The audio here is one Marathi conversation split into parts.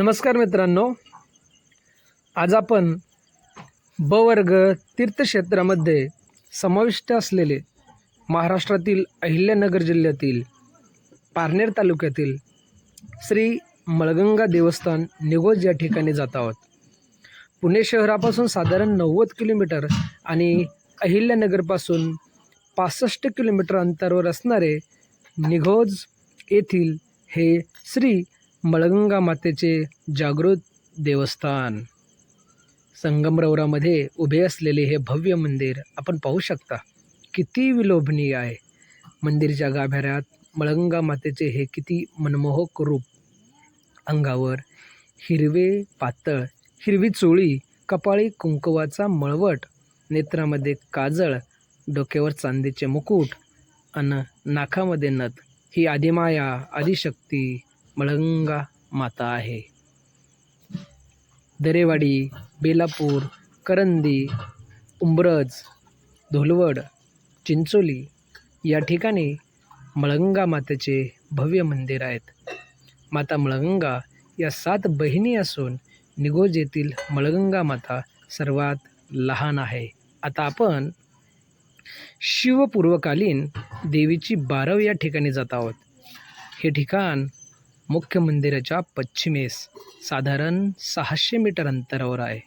नमस्कार मित्रांनो. आज आपण ब वर्ग तीर्थक्षेत्रामध्ये समाविष्ट असलेले महाराष्ट्रातील अहिल्यानगर जिल्ह्यातील पारनेर तालुक्यातील श्री मळगंगा देवस्थान निगोज या ठिकाणी जात आहोत. पुणे शहरापासून साधारण नव्वद किलोमीटर आणि अहिल्यानगरपासून पासष्ट किलोमीटर अंतरावर असणारे निघोज येथील हे श्री मळगंगा मातेचे जागृत देवस्थान. संगमरवरामध्ये उभे असलेले हे भव्य मंदिर आपण पाहू शकता. किती विलोभनीय आहे. मंदिरच्या गाभाऱ्यात मळगंगा मातेचे हे किती मनमोहक रूप. अंगावर हिरवे पातळ हिरवी चोळी कपाळी कुंकवाचा मळवट नेत्रामध्ये काजळ डोक्यावर चांदीचे मुकुट आणि नाकामध्ये नथ. ही आदिमाया आदिशक्ती मळंगा माता आहे. दरेवाडी बेलापूर करंदी उंब्रज धोलवड चिंचोली या ठिकाणी मळंगा मातेचे भव्य मंदिर आहेत. माता मळगंगा या सात बहिणी असून निगोज येथील मळगंगा माता सर्वात लहान आहे. आता आपण शिवपूर्वकालीन देवीची बारव या ठिकाणी जात आहोत. हे ठिकाण मुख्य मंदिराच्या पश्चिमेस साधारण सहाशे मीटर अंतरावर आहे.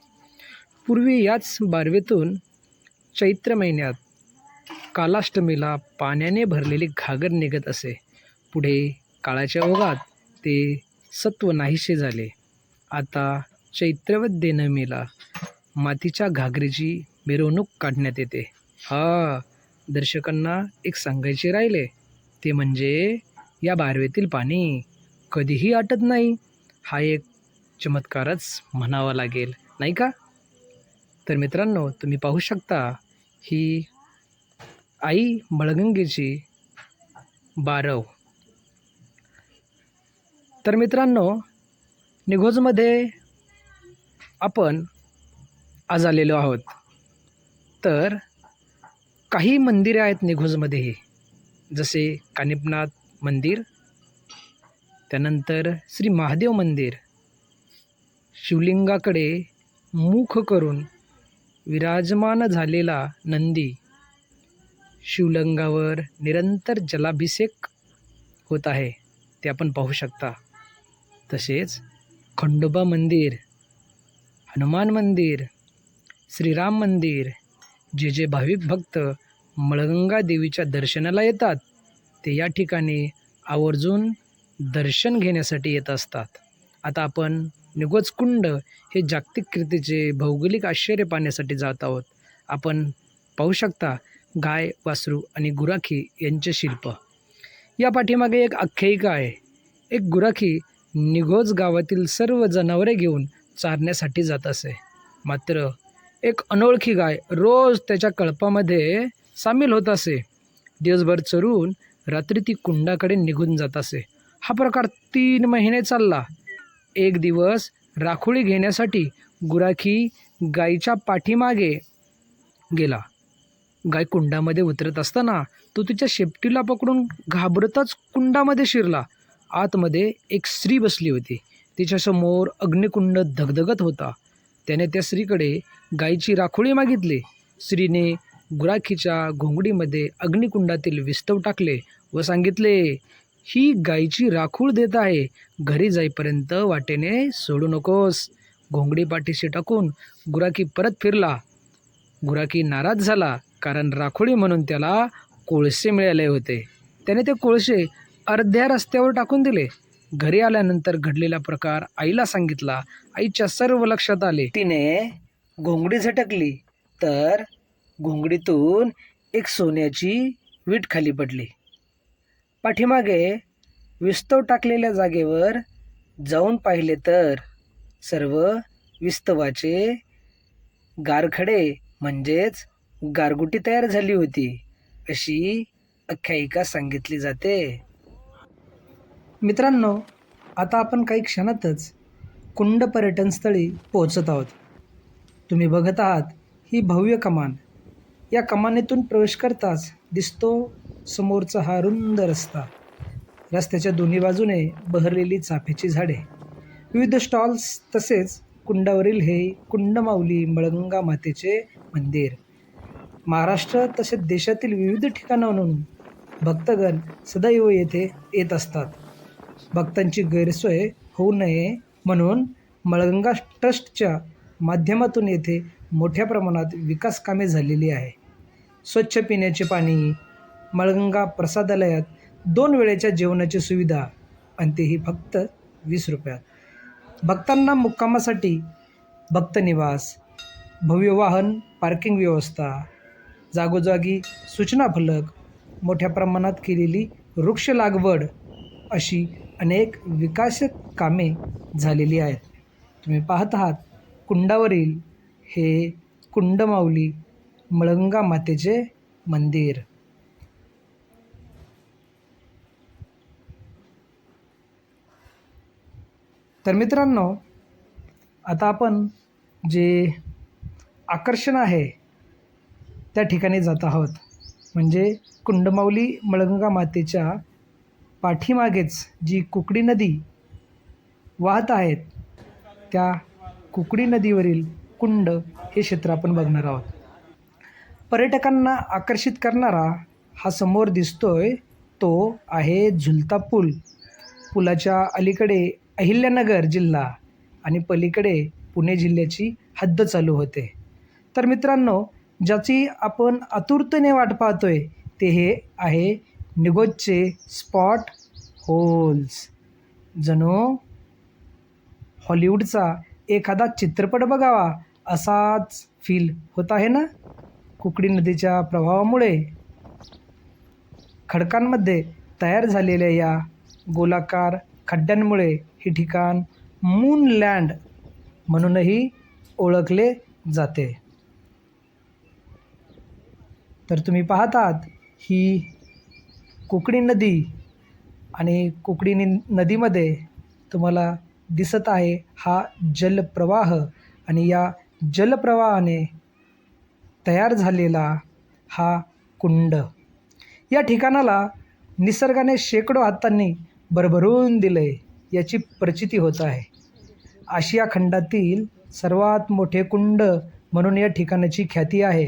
पूर्वी याच बारवेतून चैत्र महिन्यात कालाष्टमीला पाण्याने भरलेली घागर निघत असे. पुढे काळाच्या ओघात ते सत्व नाहीसे झाले. आता चैत्रवत देनमीला मातीच्या घागरीची मिरवणूक काढण्यात येते. हा दर्शकांना एक सांगायचे राहिले ते म्हणजे या बारवेतील पाणी. कधीही आटत नाही. हा एक चमत्कारच म्हणावा लागेल. नाही का? तर मित्रांनो तुम्ही पाहू शकता ही आई मळगंगेची बारव. तर मित्रांनो निघोजमध्ये आपण आज आलेलो आहोत. तर काही मंदिरे आहेत निघोजमध्येही जसे कानिपनाथ मंदिर त्यानंतर श्री महादेव मंदिर. शिवलिंगाकडे मुख करून विराजमान झालेला नंदी. शिवलिंगावर निरंतर जलाभिषेक होत आहे ते आपण पाहू शकता. तसेच खंडोबा मंदिर हनुमान मंदिर श्रीराम मंदिर जे जे भाविक भक्त मळगंगा देवीच्या दर्शनाला येतात ते या ठिकाणी आवर्जून दर्शन घेण्यासाठी येत असतात. आता आपण निगोजकुंड हे जागतिक कीर्तीचे भौगोलिक आश्चर्य पाहण्यासाठी जात आहोत. आपण पाहू शकता गाय वासरू आणि गुराखी यांचे शिल्प. या पाठीमागे एक आख्यायिका आहे. एक गुराखी निघोज गावातील सर्व जनावरे घेऊन चारण्यासाठी जात असे. मात्र एक अनोळखी गाय रोज त्याच्या कळपामध्ये सामील होत असे. दिवसभर चरून रात्री ती कुंडाकडे निघून जात असे. हा प्रकार तीन महिने चालला. एक दिवस राखोळी घेण्यासाठी गुराखी गायीच्या पाठीमागे गेला. गाय कुंडामध्ये उतरत असताना तो तिच्या शेपटीला पकडून घाबरताच कुंडामध्ये शिरला. आतमध्ये एक स्त्री बसली होती. तिच्यासमोर अग्निकुंड धगधगत होता. त्याने त्या स्त्रीकडे गायीची राखोळी मागितली. स्त्रीने गुराखीच्या घोंगडीमध्ये अग्निकुंडातील विस्तव टाकले व सांगितले ही गायची राखूळ देत आहे. घरी जाईपर्यंत वाटेने सोडू नकोस. घोंगडी पाठीशी टाकून गुराखी परत फिरला. गुराखी नाराज झाला कारण राखोळी म्हणून त्याला कोळसे मिळाले होते. त्याने ते कोळसे अर्ध्या रस्त्यावर टाकून दिले. घरी आल्यानंतर घडलेला प्रकार आईला सांगितला. आईच्या सर्व लक्षात आले. तिने घोंगडी झटकली तर घोंगडीतून एक सोन्याची वीट खाली पडली. पाठीमागे विस्तव टाकलेल्या जागेवर जाऊन पाहिले तर सर्व विस्तवाचे गारखडे म्हणजेच गारगुटी तयार झाली होती अशी आख्यायिका सांगितली जाते. मित्रांनो आता आपण काही क्षणातच कुंड पर्यटनस्थळी पोहोचत आहोत. तुम्ही बघत आहात ही भव्य कमान. या कमानीतून प्रवेश करताच दिसतो समोरचा हा रुंद रस्ता. रस्त्याच्या दोन्ही बाजूने बहरलेली चाफ्याची झाडे. विविध स्टॉल्स तसेच कुंडावरील हे कुंडमाऊली मळगंगा मातेचे मंदिर. महाराष्ट्र तसेच देशातील विविध ठिकाणांहून भक्तगण सदैव येथे येत असतात. भक्तांची गैरसोय होऊ नये म्हणून मळगंगा ट्रस्टच्या माध्यमातून येथे मोठ्या प्रमाणात विकास कामे झालेली आहे. स्वच्छ पिण्याचे पाणी मळगंगा प्रसादालयात दोन वेळेच्या जेवणाची सुविधा आणि तेही फक्त वीस रुपयात. भक्तांना मुक्कामासाठी भक्तनिवास भव्य वाहन पार्किंग व्यवस्था जागोजागी सूचना फलक मोठ्या प्रमाणात केलेली वृक्ष लागवड अशी अनेक विकासक कामे झालेली आहेत. तुम्ही पाहत आहात कुंडावरील हे कुंडमाऊली मळंगा मातेचे मंदिर. तर मित्रांनो आता आपण जे आकर्षण आहे त्या ठिकाणी जात आहोत. म्हणजे कुंडमाऊली मळगंगा मातेच्या पाठीमागेच जी कुकडी नदी वाहत आहेत त्या कुकडी नदीवरील कुंड हे क्षेत्र आपण बघणार आहोत. पर्यटकांना आकर्षित करणारा हा समोर दिसतोय तो आहे झुलता पूल. पुलाच्या अलीकडे अहिल्यानगर जिल्हा आणि पलीकडे पुणे जिल्ह्याची हद्द चालू होते. तर मित्रांनो ज्याची आपण आतुरतेने वाट पाहतोय ते हे आहे निगोजचे स्पॉट होल्स. जणू हॉलिवूडचा एखादा चित्रपट बघावा असाच फील होत आहे ना? कुकडी नदीच्या प्रभावामुळे खडकांमध्ये तयार झालेल्या या गोलाकार खड्ड्यांमुळे हे ठिकाण मूनलँड म्हणूनही ओळखले जाते. तर तुम्ही पाहतात ही कोकणी नदी आणि कोकणी नदीमध्ये तुम्हाला दिसत आहे हा जलप्रवाह आणि या जलप्रवाहाने तयार झालेला हा कुंड. या ठिकाणाला निसर्गाने शेकडो हातांनी भरभरून दिले. याची प्रचिती होत आहे. आशिया खंडातील सर्वात मोठे कुंड म्हणून या ठिकाणाची ख्याती आहे.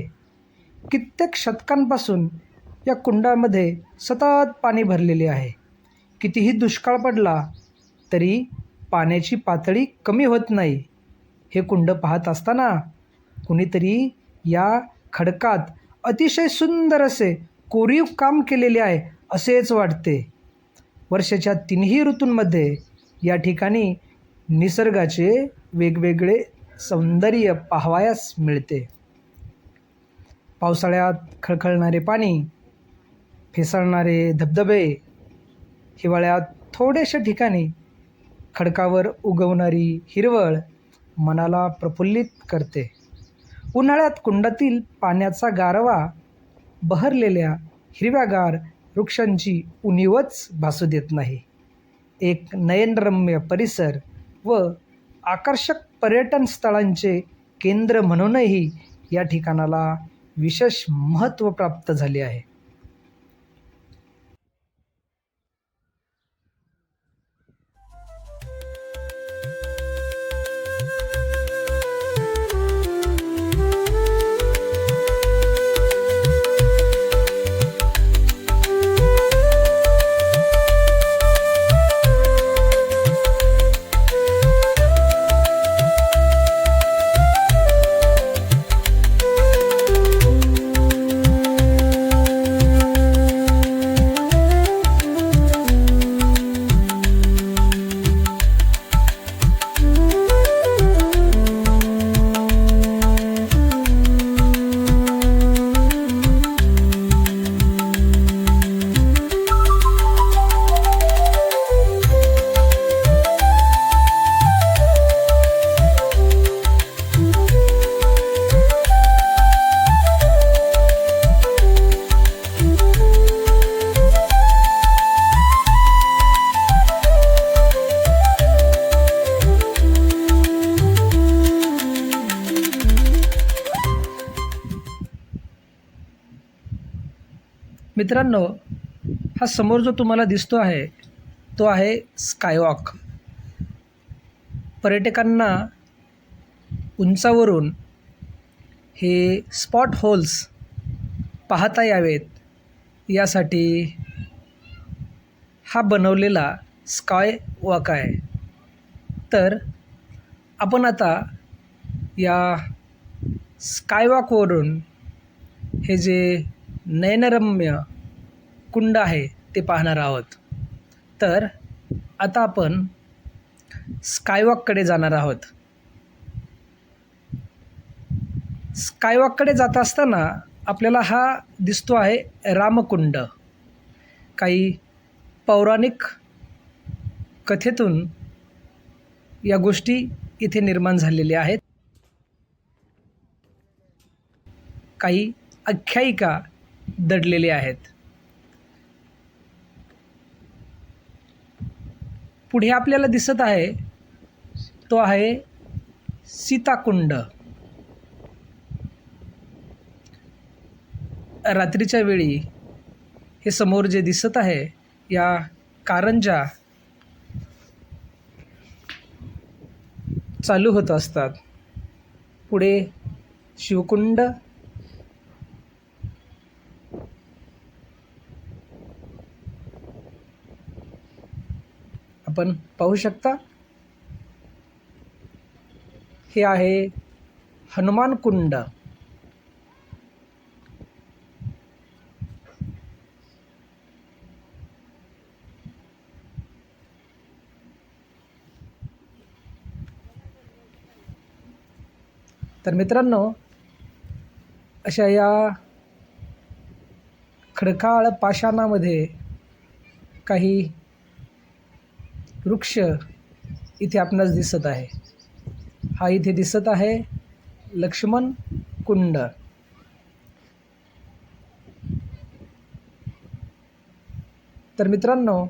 कित्येक शतकांपासून या कुंडामध्ये सतत पाणी भरलेले आहे. कितीही दुष्काळ पडला तरी पाण्याची पातळी कमी होत नाही. हे कुंड पाहत असताना कुणीतरी या खडकात अतिशय सुंदर असे कोरीव काम केलेले आहे असेच वाटते. वर्षाच्या तिन्ही ऋतूंमध्ये या ठिकाणी निसर्गाचे वेगवेगळे सौंदर्य पाहावयास मिळते. पावसाळ्यात खळखळणारे पाणी फेसाळणारे धबधबे हिवाळ्यात थोड्याशा ठिकाणी खडकावर उगवणारी हिरवळ मनाला प्रफुल्लित करते. उन्हाळ्यात कुंडातील पाण्याचा गारवा बहरलेल्या हिरव्यागार वृक्षांची उणीवच भासू देत नाही. एक नयनरम्य परिसर व आकर्षक पर्यटन स्थळांचे केंद्र म्हणूनही या ठिकाणाला विशेष महत्त्व प्राप्त झाले आहे. मित्रांनो हा समोर जो तुम्हाला दिसतो आहे तो आहे स्कायवॉक पर्यटकांना उंचावरून हे स्पॉट होल्स पाहता यावेत. यासाठी हा बनवलेला स्काय वॉक आहे. तर आपण आता या स्कायवॉकवरून हे जे नयनरम्य कुंड आहे ते पाहणार आहोत. तर आता आपण स्कायवॉककडे जाणार आहोत. स्कायवॉककडे जात असताना आपल्याला हा दिसतो आहे रामकुंड. काही पौराणिक कथेतून या गोष्टी इथे निर्माण झालेल्या आहेत. काही आख्यायिका दडलेले आहेत. पुढे आपल्याला दिसत आहे तो आहे सीताकुंड. रात्रीच्या वेळी हे समोर जे दिसत आहे या कारंजा चालू होत असतात. पुढे शिवकुंड आपण पाहू शकता. हे आहे हनुमान कुंड. तर मित्रांनो अशा या खडकाळ पाषाणामध्ये काही वृक्ष इथे आपणास दिसत आहे. हा इथे दिसत आहे लक्ष्मण कुंड. तर मित्रांनो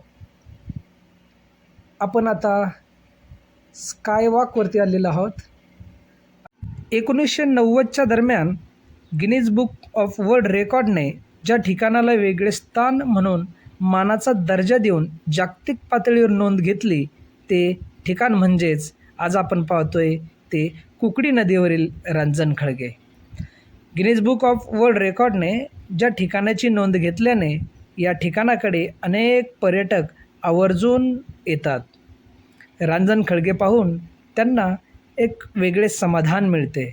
आपण आता स्कायवॉकवरती आलेलो आहोत. एकोणीसशे नव्वदच्या दरम्यान गिनीज बुक ऑफ वर्ल्ड रेकॉर्डने ज्या ठिकाणाला वेगळे स्थान म्हणून मानाचा दर्जा देऊन जागतिक पातळीवर नोंद घेतली ते ठिकाण म्हणजेच आज आपण पाहतोय ते कुकडी नदीवरील रांजणखळगे गिनीज बुक ऑफ वर्ल्ड रेकॉर्डने ज्या ठिकाणाची नोंद घेतल्याने या ठिकाणाकडे अनेक पर्यटक आवर्जून येतात. रांजणखळगे पाहून त्यांना एक वेगळे समाधान मिळते.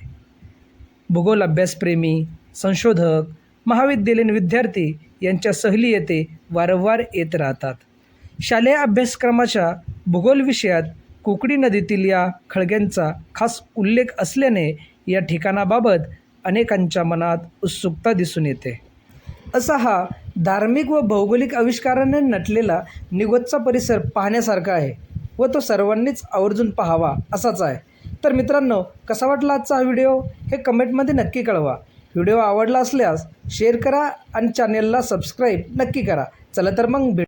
भूगोल अभ्यासप्रेमी संशोधक महाविद्यालयीन विद्यार्थी यांच्या सहली येथे वारंवार येत राहतात. शालेय अभ्यासक्रमाच्या भूगोल विषयात कुकडी नदीतील या खळग्यांचा खास उल्लेख असल्याने या ठिकाणाबाबत अनेकांच्या मनात उत्सुकता दिसून येते. असा हा धार्मिक व भौगोलिक आविष्काराने नटलेला निगोजचा परिसर पाहण्यासारखा आहे व तो सर्वांनीच आवर्जून पाहावा असाच आहे. तर मित्रांनो कसा वाटला आजचा हा व्हिडिओ? हे कमेंटमध्ये नक्की कळवा. व्हिडिओ आवडला असल्यास शेअर करा आणि चॅनेलला सबस्क्राईब नक्की करा. चला तर मग भेट.